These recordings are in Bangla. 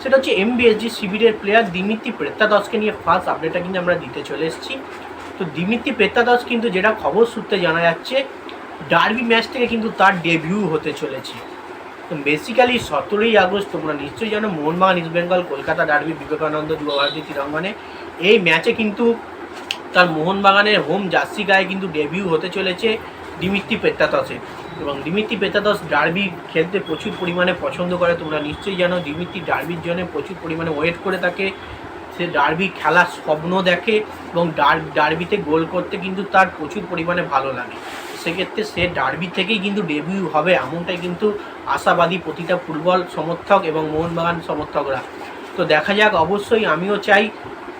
সেটা হচ্ছে এমবিএসজি শিবিরের প্লেয়ার দিমিত্রি প্রেত্তাদসকে নিয়ে ফার্স্ট আপডেটটা কিন্তু আমরা দিতে চলে এসেছি। তো দিমিত্রি প্রেত্তাদস কিন্তু যেটা খবর সূত্রে জানা যাচ্ছে ডার্বি ম্যাচ থেকে কিন্তু তার ডেবিউ হতে চলেছে। তো বেসিক্যালি সতেরোই আগস্ট তোমরা নিশ্চয়ই জানো, মোহনবাগান ইস্ট বেঙ্গল কলকাতা ডার্বি বিবেকানন্দ যুবভারতী ক্রীড়াঙ্গনে এই ম্যাচে কিন্তু তার মোহনবাগানের হোম জার্সি গায়ে কিন্তু ডেবিউ হতে চলেছে দিমিত্রি পেত্তাতসের এবং দিমিত্রি পেত্তাতস ডার্বি খেলতে প্রচুর পরিমাণে পছন্দ করে, তোমরা নিশ্চয়ই জানো দিমিত্রি ডার্বির জন্য প্রচুর পরিমাণে ওয়েট করে থাকে। সে ডার্বি খেলার স্বপ্ন দেখে এবং ডার ডার্বিতে গোল করতে কিন্তু তার প্রচুর পরিমাণে ভালো লাগে। সেক্ষেত্রে সে ডার্বি থেকেই কিন্তু ডেবিউ হবে এমনটাই কিন্তু আশাবাদী প্রতিটা ফুটবল সমর্থক এবং মোহনবাগান সমর্থকরা। তো দেখা যাক, অবশ্যই আমিও চাই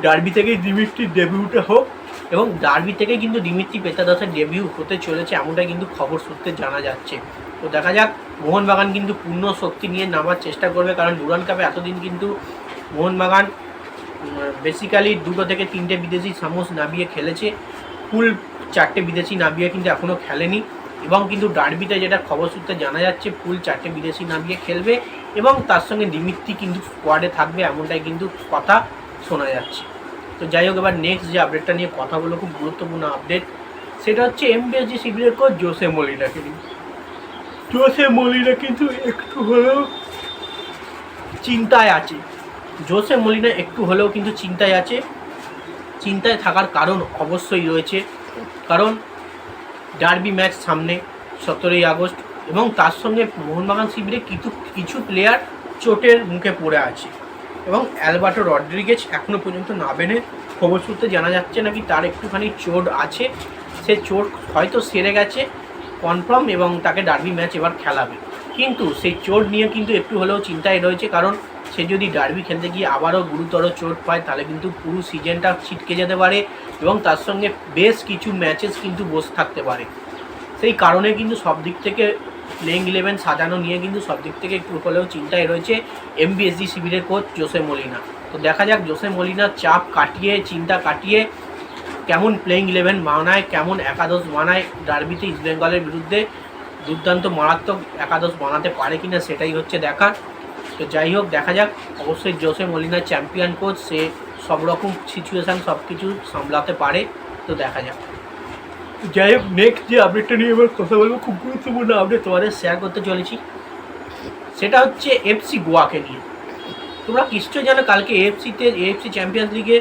ডার্বি থেকেই দিমিত্রির ডেবিউটা হোক। এবং ডার্বি থেকে কিন্তু দিমিত্রি পেতাদাসের ডেবিউ হতে চলেছে এমনটাই কিন্তু খবর সূত্রে জানা যাচ্ছে। তো দেখা যাক, মোহনবাগান কিন্তু পূর্ণ শক্তি নিয়ে নামার চেষ্টা করবে, কারণ ডুরান কাপে এতদিন কিন্তু মোহনবাগান বেসিক্যালি দুটো থেকে তিনটে বিদেশি সামোস নামিয়ে খেলেছে। ফুল চারটে বিদেশি নামিয়ে কিন্তু এখনও খেলেনি এবং কিন্তু ডার্বিতে যেটা খবর সূত্রে জানা যাচ্ছে, ফুল চারটে বিদেশি নামিয়ে খেলবে এবং তার সঙ্গে দিমিত্রি কিন্তু স্কোয়াডে থাকবে এমনটাই কিন্তু কথা শোনা যাচ্ছে। তো যাই হোক এবার নেক্সট যে আপডেটটা নিয়ে কথা বলো খুব গুরুত্বপূর্ণ আপডেট সেটা হচ্ছে এমবিএসজি শিবিরের কোচ জোসে মলিনাকে নিয়ে। জোসে মলিনা কিন্তু একটু হলেও চিন্তায় আছে। জোসে মলিনা একটু হলেও কিন্তু চিন্তায় আছে। চিন্তায় থাকার কারণ অবশ্যই রয়েছে। কারণ ডার্বি ম্যাচ সামনে সতেরোই আগস্ট এবং তার সঙ্গে মোহনবাগান শিবিরে কিছু কিছু প্লেয়ার চোটের মুখে পড়ে আছে। এবং অ্যালবার্টো রড্রিগেজ এখনও পর্যন্ত নাবেনে খবর সূত্রে জানা যাচ্ছে নাকি তার একটুখানি চোট আছে। সে চোট হয়তো সেরে গেছে কনফার্ম এবং তাকে ডার্বি ম্যাচ এবার খেলাবে। কিন্তু সেই চোট নিয়ে কিন্তু একটু হলেও চিন্তায় রয়েছে, কারণ সে যদি ডার্বি খেলতে গিয়ে আবারও গুরুতর চোট পায়, তাহলে কিন্তু পুরো সিজনটা ছিটকে যেতে পারে এবং তার সঙ্গে বেশ কিছু ম্যাচেস কিন্তু বসে থাকতে পারে। সেই কারণে কিন্তু সব দিক থেকে প্লেইং ইলেভেন সাজানো নিয়ে কিন্তু সব দিক থেকে একটু হলেও চিন্তায় রয়েছে এমবিএসজি শিবিরের কোচ জোসে মলিনা। তো দেখা যাক জোসে মলিনার চাপ কাটিয়ে, চিন্তা কাটিয়ে কেমন প্লেইং ইলেভেন বানায় কেমন একাদশ বানায় ডার্বিতে ইস্ট বেঙ্গলের বিরুদ্ধে দুর্দান্ত মারাত্মক একাদশ বানাতে পারে কিনা সেটাই হচ্ছে দেখার তো যাই হোক, দেখা যাক। অবশ্যই জোসে মলিনার চ্যাম্পিয়ন কোচ সে সব রকম সিচুয়েশান সব কিছু সামলাতে পারে। তো দেখা যাক। যাই হোক নেক্সট যে আপডেটটা নিয়ে এবার কথা বলব, খুব গুরুত্বপূর্ণ আপডেট তোমাদের শেয়ার করতে চলেছি। সেটা হচ্ছে এফসি গোয়াকে নিয়ে। তোমরা নিশ্চয়ই জানো, কালকে এএফসিতে এএফসি চ্যাম্পিয়ন্স লিগে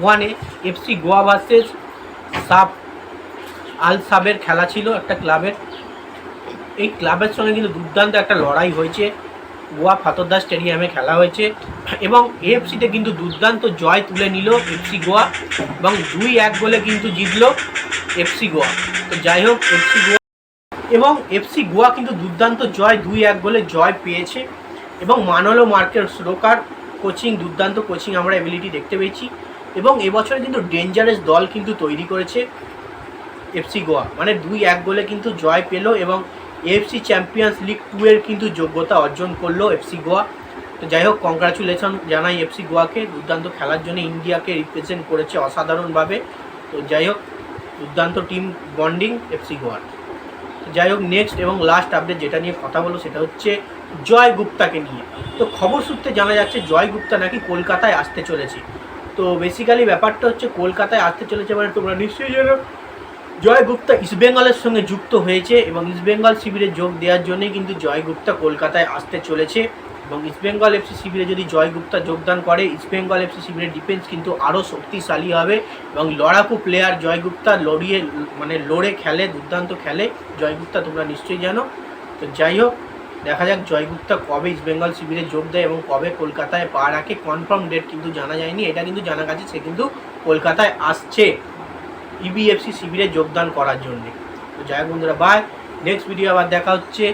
ওয়ানে এফসি গোয়া ভার্সেস সাব, আল সাবের খেলা ছিল একটা ক্লাবের। এই ক্লাবের সঙ্গে কিন্তু দুর্দান্ত একটা লড়াই হয়েছে। গোয়া ফাতরদা স্টেডিয়ামে খেলা হয়েছে। এবং এএফসিতে কিন্তু দুর্দান্ত জয় তুলে নিল এফসি গোয়া এবং দুই এক গোলে কিন্তু জিতলো এফসি গোয়া। তো যাই হোক এফসি গোয়া এবং এফসি গোয়া কিন্তু দুর্দান্ত জয়, দুই এক গোলে জয় পেয়েছে এবং মানলো মার্কেট রোকার কোচিং, দুর্দান্ত কোচিং আমরা এবিলিটি দেখতে পেয়েছি এবং এবছরে কিন্তু ডেঞ্জারাস দল কিন্তু তৈরি করেছে এফসি গোয়া। মানে দুই এক গোলে কিন্তু জয় পেল এবং এফসি চ্যাম্পিয়ন্স লিগ টু এর কিন্তু যোগ্যতা অর্জন করল এফসি গোয়া। তো যাই হোক কংগ্রাচুলেশন জানাই এফসি গোয়াকে। দুর্দান্ত খেলার জন্য ইন্ডিয়াকে রিপ্রেজেন্ট করেছে অসাধারণভাবে। তো যাই হোক, দুর্দান্ত টিম বন্ডিং এফসি গোয়ার। যাই হোক নেক্সট এবং লাস্ট আপডেট যেটা নিয়ে কথা বলো সেটা হচ্ছে জয় গুপ্তাকে নিয়ে। তো খবর সূত্রে জানা যাচ্ছে, জয় গুপ্তা নাকি কলকাতায় আসতে চলেছে। তো বেসিক্যালি ব্যাপারটা হচ্ছে, কলকাতায় আসতে চলেছে মানে তোমরা নিশ্চয়ই জানো। জয় গুপ্তা ইস্টবেঙ্গলের সঙ্গে যুক্ত হয়েছে এবং ইস্টবেঙ্গল শিবিরে যোগ দেওয়ার জন্যই কিন্তু জয় গুপ্তা কলকাতায় আসতে চলেছে এবং ইস্টবেঙ্গল এফসি শিবিরে যদি জয় গুপ্তা যোগদান করে ইস্টবেঙ্গল এফসি শিবিরের ডিফেন্স কিন্তু আরও শক্তিশালী হবে এবং লড়াকু প্লেয়ার জয় গুপ্তা লড়িয়ে মানে লড়ে খেলে, দুর্দান্ত খেলে জয় গুপ্তা তোমরা নিশ্চয়ই জানো। তো যাই হোক, দেখা যাক জয় গুপ্তা কবে ইস্টবেঙ্গল শিবিরে যোগ দেয় এবং কবে কলকাতায় পা রাখে। কনফার্ম ডেট কিন্তু জানা যায়নি, এটা কিন্তু জানা গেছে, সে কিন্তু কলকাতায় আসছে। ইবিএফসি শিবিরে যোগদান করার জন্যে। তো যাই বন্ধুরা বাই নেক্সট ভিডিও আবার দেখা হচ্ছে।